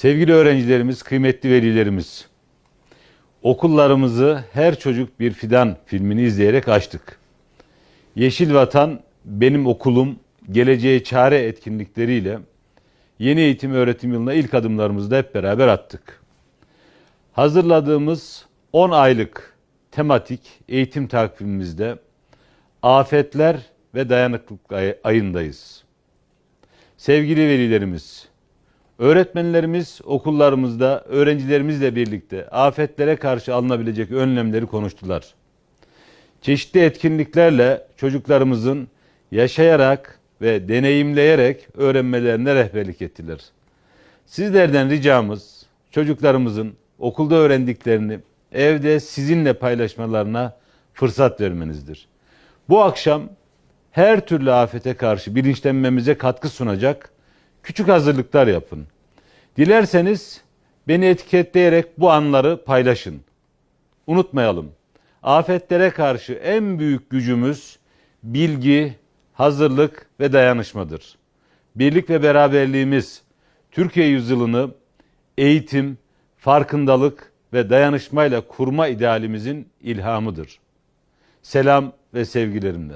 Sevgili öğrencilerimiz, kıymetli velilerimiz, okullarımızı Her Çocuk Bir Fidan filmini izleyerek açtık. Yeşil Vatan, Benim Okulum, Geleceğe Çare etkinlikleriyle yeni eğitim öğretim yılına ilk adımlarımızı da hep beraber attık. Hazırladığımız 10 aylık tematik eğitim takvimimizde afetler ve dayanıklılık ay- ayındayız. Sevgili velilerimiz, öğretmenlerimiz okullarımızda öğrencilerimizle birlikte afetlere karşı alınabilecek önlemleri konuştular. Çeşitli etkinliklerle çocuklarımızın yaşayarak ve deneyimleyerek öğrenmelerine rehberlik ettiler. Sizlerden ricamız çocuklarımızın okulda öğrendiklerini evde sizinle paylaşmalarına fırsat vermenizdir. Bu akşam her türlü afete karşı bilinçlenmemize katkı sunacak küçük hazırlıklar yapın. Dilerseniz beni etiketleyerek bu anları paylaşın. Unutmayalım. Afetlere karşı en büyük gücümüz bilgi, hazırlık ve dayanışmadır. Birlik ve beraberliğimiz Türkiye yüzyılını eğitim, farkındalık ve dayanışmayla kurma idealimizin ilhamıdır. Selam ve sevgilerimle.